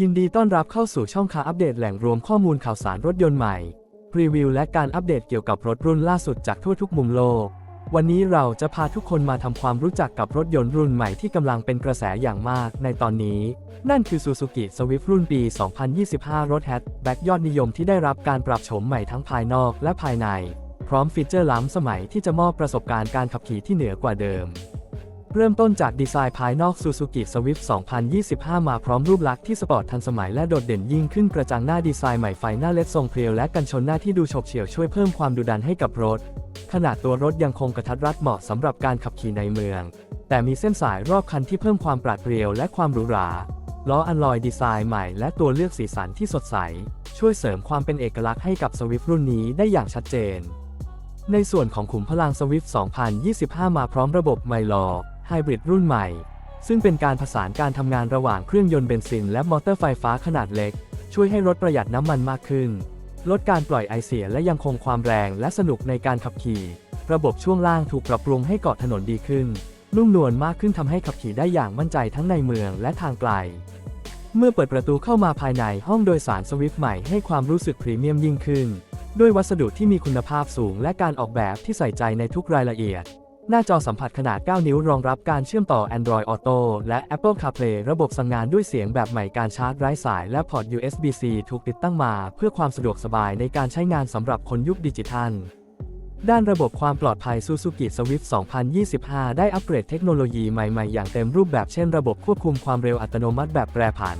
ยินดีต้อนรับเข้าสู่ช่องคาอัปเดตแหล่งรวมข้อมูลข่าวสารรถยนต์ใหม่ รีวิวและการอัปเดตเกี่ยวกับรถรุ่นล่าสุดจากทั่วทุกมุมโลก วันนี้เราจะพาทุกคนมาทำความรู้จักกับรถยนต์รุ่นใหม่ที่กำลังเป็นกระแสอย่างมากในตอนนี้ นั่นคือ Suzuki Swift รุ่นปี 2025 รถแฮชแบ็กยอดนิยมที่ได้รับการปรับโฉมใหม่ทั้งภายนอกและภายใน พร้อมฟีเจอร์ล้ำสมัยที่จะมอบประสบการณ์การขับขี่ที่เหนือกว่าเดิม เริ่มต้นจากดีไซน์ภายนอก Suzuki Swift 2025 มาพร้อมรูปลักษณ์ที่สปอร์ตทันสมัยและโดดเด่นยิ่งขึ้นกระจังหน้าดีไซน์ใหม่ไฟหน้าเล็ดทรงเพรียวและกันชนหน้าที่ดูฉกเฉี่ยวช่วยเพิ่มความดุดันให้กับรถ ขนาดตัวรถยังคงกระทัดรัดเหมาะสำหรับการขับขี่ในเมือง แต่มีเส้นสายรอบคันที่เพิ่มความปราดเปรียวและความหรูหราล้ออัลลอยดีไซน์ใหม่และตัวเลือกสีสันที่สดใส ช่วยเสริมความเป็นเอกลักษณ์ให้กับ Swift รุ่นนี้ได้อย่างชัดเจน ในส่วนของขุมพลัง Swift 2025 มาพร้อมระบบไมลอ ไฮบริดรุ่นใหม่ ซึ่งเป็นการผสานการทำงานระหว่างเครื่องยนต์เบนซินและมอเตอร์ไฟฟ้าขนาดเล็ก ช่วยให้รถประหยัดน้ำมันมากขึ้น ลดการปล่อยไอเสียและยังคงความแรงและสนุกในการขับขี่ ระบบช่วงล่างถูกปรับปรุงให้เกาะถนนดีขึ้น นุ่มนวลมากขึ้นทำให้ขับขี่ได้อย่างมั่นใจทั้งในเมืองและทางไกล เมื่อเปิดประตูเข้ามาภายในห้องโดยสารสวิฟต์ใหม่ให้ความรู้สึกพรีเมียมยิ่งขึ้น ด้วยวัสดุที่มีคุณภาพสูงและการออกแบบที่ใส่ใจในทุกรายละเอียด หน้าจอสัมผัสขนาด 9 นิ้วรองรับการเชื่อมต่อ Android Auto และ Apple CarPlay ระบบสั่งงานด้วยเสียงแบบใหม่การชาร์จไร้สายและพอร์ต USB-C ถูกติดตั้งมา เพื่อความสะดวกสบายในการใช้งานสำหรับคนยุคดิจิทัล ด้านระบบความปลอดภัย Suzuki Swift 2025 ได้อัปเกรดเทคโนโลยีใหม่ ๆ อย่างเต็มรูปแบบเช่นระบบควบคุมความเร็วอัตโนมัติแบบแปรผัน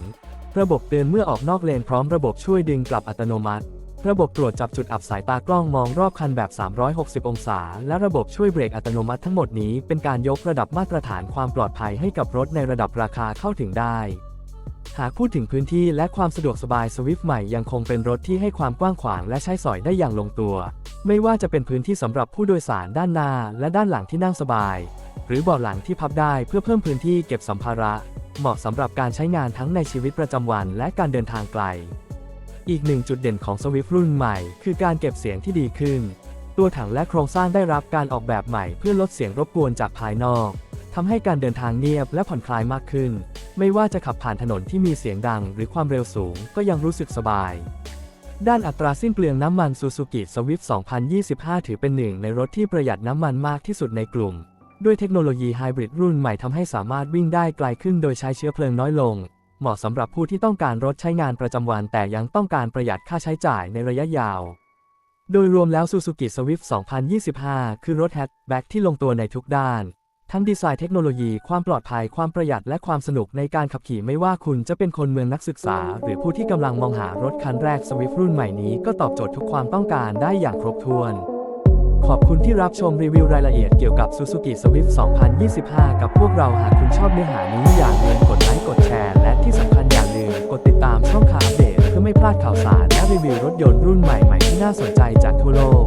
ระบบเตือนเมื่อออกนอกเลนพร้อมระบบช่วยดึงกลับอัตโนมัติ ระบบตรวจจับจุดอับสายตากล้องมองรอบคันแบบ 360 องศา และระบบช่วยเบรกอัตโนมัติทั้งหมดนี้เป็นการยกระดับมาตรฐานความปลอดภัยให้กับรถในระดับราคาเข้าถึงได้ หากพูดถึงพื้นที่และความสะดวกสบาย Swift ใหม่ยังคงเป็นรถที่ให้ความกว้างขวางและใช้สอยได้อย่างลงตัว ไม่ว่าจะเป็นพื้นที่สำหรับผู้โดยสารด้านหน้าและด้านหลังที่นั่งสบาย หรือเบาะหลังที่พับได้เพื่อเพิ่มพื้นที่เก็บสัมภาระ เหมาะสำหรับการใช้งานทั้งในชีวิตประจำวันและการเดินทางไกล อีกหนึ่งจุดเด่นของ Swift รุ่นใหม่ คือการเก็บเสียงที่ดีขึ้น ตัวถังและโครงสร้างได้รับการออกแบบใหม่เพื่อลดเสียงรบกวนจากภายนอกทำให้การเดินทางเงียบและผ่อนคลายมากขึ้น ไม่ว่าจะขับผ่านถนนที่มีเสียงดัง หรือความเร็วสูงก็ยังรู้สึกสบาย ด้านอัตราสิ้นเปลืองน้ำมัน Suzuki Swift 2025 ถือเป็นหนึ่งในรถที่ประหยัดน้ำมันมากที่สุดในกลุ่ม ด้วยเทคโนโลยีไฮบริดรุ่นใหม่ทำให้สามารถวิ่งได้ไกลขึ้นโดยใช้เชื้อเพลิงน้อยลง เหมาะสำหรับผู้ที่ต้องการรถใช้งานประจำวันแต่ยังต้องการประหยัดค่าใช้จ่ายในระยะยาว โดยรวมแล้ว Suzuki Swift 2025 คือรถแฮชแบ็กที่ลงตัวในทุกด้าน ทั้งดีไซน์เทคโนโลยีความปลอดภัยความประหยัดและความสนุกในการขับขี่ไม่ว่าคุณจะเป็นคนเมืองนักศึกษา หรือผู้ที่กำลังมองหารถคันแรก Swift รุ่นใหม่นี้ก็ตอบโจทย์ทุกความต้องการได้อย่างครบถ้วนขอบคุณที่รับชมรีวิวรายละเอียดเกี่ยวกับ Suzuki Swift 2025 กับพวกเราหาก อบเนื้อหานี้อย่าลืมกดไลค์กดแชร์ และที่สำคัญอย่าลืมกดติดตามช่องข่าวอัปเดต เพื่อไม่พลาดข่าวสารและรีวิวรถยนต์รุ่นใหม่ๆที่น่าสนใจจากทั่วโลก